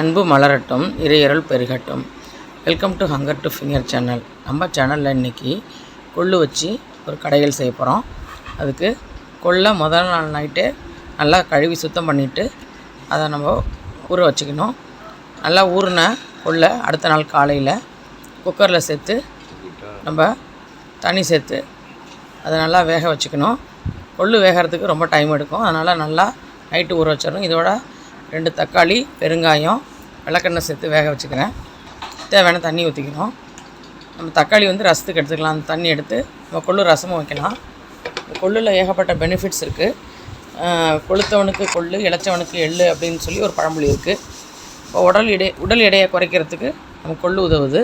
அன்பு மலரட்டும் இறையருள் பெருகட்டும். Welcome to hunger to finger channel நம்ம சேனலில் இன்றைக்கி கொள்ளு வச்சு ஒரு கடைகள் செய்ய போகிறோம் அதுக்கு கொள்ளை முதல் நாள் நைட்டே நல்லா கழுவி சுத்தம் பண்ணிவிட்டு அதை நம்ம ஊற வச்சுக்கணும். நல்லா ஊறின கொள்ளை அடுத்த நாள் காலையில் குக்கரில் சேர்த்து நம்ம தண்ணி சேர்த்து அதை நல்லா வேக வச்சுக்கணும். கொள்ளு வேகிறதுக்கு ரொம்ப டைம் எடுக்கும். அதனால் நல்லா நைட்டு ஊற வச்சிடணும். இதோட ரெண்டு தக்காளி பெருங்காயம் விளக்கெண்ணெய் சேர்த்து வேக வச்சுக்கிறேன். தேவையான தண்ணி ஊற்றிக்கணும் நம்ம தக்காளி வந்து ரசத்துக்கு எடுத்துக்கலாம். அந்த தண்ணி எடுத்து நம்ம கொள்ளு ரசமும் வைக்கலாம். கொள்ளில் ஏகப்பட்ட பெனிஃபிட்ஸ் இருக்குது கொளுத்தவனுக்கு கொள்ளு இளைச்சவனுக்கு எள்ளு அப்படின்னு சொல்லி ஒரு பழமொழி இருக்குது இப்போ உடல் எடை உடல் எடையை குறைக்கிறதுக்கு நம்ம கொள்ளு உதவுது.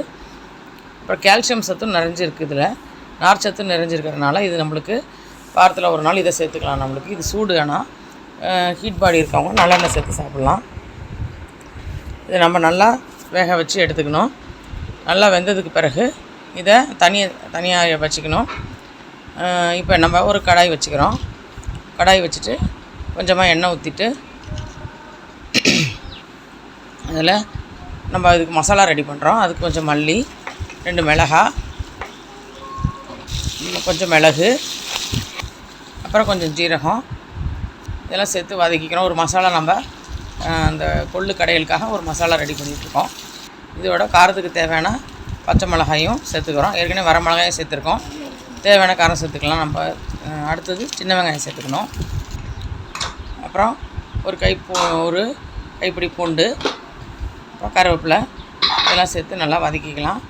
அப்புறம் கால்சியம் சத்தும் நிறைஞ்சிருக்கு இதில். நார்ச்சத்து நிறைஞ்சிருக்கிறதுனால இது நம்மளுக்கு வாரத்தில் ஒரு நாள் இதை சேர்த்துக்கலாம். நம்மளுக்கு இது சூடு ஆனால் ஹீட் பாடி இருக்கவங்க நல்லெண்ணெய் சேர்த்து சாப்பிட்லாம். இதை நம்ம நல்லா வேக வச்சு எடுத்துக்கணும். நல்லா வெந்ததுக்கு பிறகு இதை தனியாக தனியாக வச்சுக்கணும். இப்போ நம்ம ஒரு கடாய் வச்சுக்கிறோம். கடாய் வச்சுட்டு கொஞ்சமாக எண்ணெய் ஊற்றிட்டு அதில் நம்ம அதுக்கு மசாலா ரெடி பண்ணுறோம் அதுக்கு கொஞ்சம் மல்லி ரெண்டு மிளகா கொஞ்சம் மிளகு அப்புறம் கொஞ்சம் ஜீரகம் இதெல்லாம் சேர்த்து வதக்கிக்கிறோம். ஒரு மசாலா நம்ம அந்த கொள்ளு கடைகளுக்காக ஒரு மசாலா ரெடி பண்ணிகிட்ருக்கோம் இதோட காரத்துக்கு தேவையான பச்சை மிளகாயும் சேர்த்துக்கிறோம். ஏற்கனவே வர மிளகாயும் சேர்த்துருக்கோம். தேவையான காரம் சேர்த்துக்கலாம். நம்ம அடுத்தது சின்ன வெங்காயம் சேர்த்துக்கணும். அப்புறம் ஒரு கை பூ ஒரு கைப்பிடி பூண்டு அப்புறம் கருவேப்பிலை இதெல்லாம் சேர்த்து நல்லா வதக்கிக்கலாம்.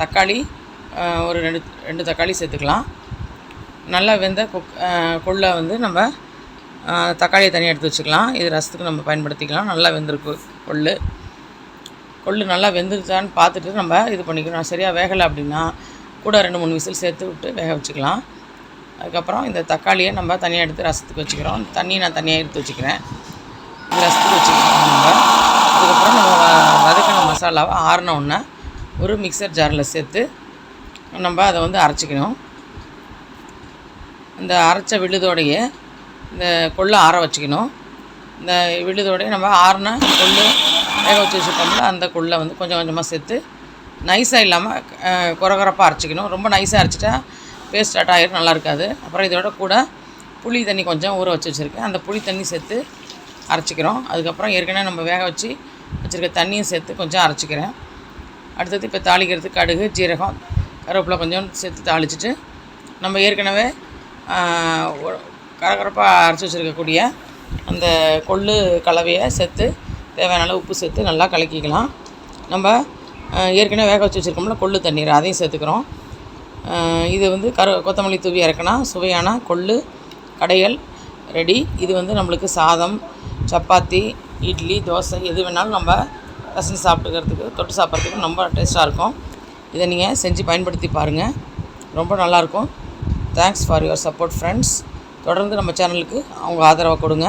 தக்காளி ஒரு ரெண்டு ரெண்டு தக்காளி சேர்த்துக்கலாம். நல்லா வெந்த கொக் கொள்ளை வந்து நம்ம தக்காளியை தனியாக எடுத்து வச்சுக்கலாம். இது ரசத்துக்கு நம்ம பயன்படுத்திக்கலாம். நல்லா வெந்திருக்கு கொள்ளு. கொள்ளு நல்லா வெந்துருச்சான்னு பார்த்துட்டு நம்ம இது பண்ணிக்கணும். சரியாக வேகலை அப்படின்னா கூட ரெண்டு மூணு விசில் சேர்த்து விட்டு வேக வச்சுக்கலாம். அதுக்கப்புறம் இந்த தக்காளியை நம்ம தனியாக எடுத்து ரசத்துக்கு வச்சுக்கிறோம். தண்ணி நான் தனியாக எடுத்து வச்சுக்கிறேன். இது ரசத்துக்கு வச்சுக்கிறோம் நம்ம. அதுக்கப்புறம் நம்ம வதக்கின மசாலாவை ஆறின ஒரு மிக்சர் ஜாரில் சேர்த்து நம்ம அதை வந்து அரைச்சிக்கணும். இந்த அரைச்ச விழுதோடையே இந்த கொள்ளை ஆற வச்சுக்கணும். இந்த விழுதோடையே நம்ம ஆறின கொள்ளு வேக வச்சு வச்சுருக்கோம்ல அந்த கொள்ளை வந்து கொஞ்சம் கொஞ்சமாக சேர்த்து நைஸாக இல்லாமல் குறகுறப்பாக அரைச்சிக்கணும். ரொம்ப நைஸாக அரைச்சிட்டா பேஸ்ட் ஸ்டார்ட் ஆகிடும் நல்லா இருக்காது. அப்புறம் இதோட கூட புளி தண்ணி கொஞ்சம் ஊற வச்சு வச்சுருக்கேன். அந்த புளி தண்ணி சேர்த்து அரைச்சிக்கிறோம். அதுக்கப்புறம் ஏற்கனவே நம்ம வேக வச்சு வச்சுருக்க தண்ணியும் சேர்த்து கொஞ்சம் அரைச்சிக்கிறேன். அடுத்தது இப்போ தாளிக்கிறதுக்கு கடுகு ஜீரகம் கருவேப்பிலை கொஞ்சம் சேர்த்து தாளிச்சிட்டு நம்ம ஏற்கனவே கரகரப்பாக அரைச்சி வச்சுருக்கக்கூடிய அந்த கொள்ளு கலவையை சேர்த்து தேவையான அளவு உப்பு சேர்த்து நல்லா கலக்கிக்கலாம். நம்ம ஏற்கனவே வேக வச்சு வச்சுருக்கோம்ல கொள்ளு தண்ணீர் அதையும் சேர்த்துக்கிறோம். இது வந்து கரு கொத்தமல்லி தூவி இறக்கினா சுவையான கொள்ளு கடையல் ரெடி. இது வந்து நம்மளுக்கு சாதம் சப்பாத்தி இட்லி தோசை எது வேணாலும் நம்ம ரசம் சாப்பிட்டுக்கிறதுக்கு தொட்டு சாப்பிட்றதுக்கு ரொம்ப டேஸ்ட்டாக இருக்கும். இதை நீங்கள் செஞ்சு பயன்படுத்தி பாருங்கள் ரொம்ப நல்லாயிருக்கும் thanks for your support friends தொடர்ந்து நம்ம சேனலுக்கு அவங்க ஆதரவை கொடுங்க.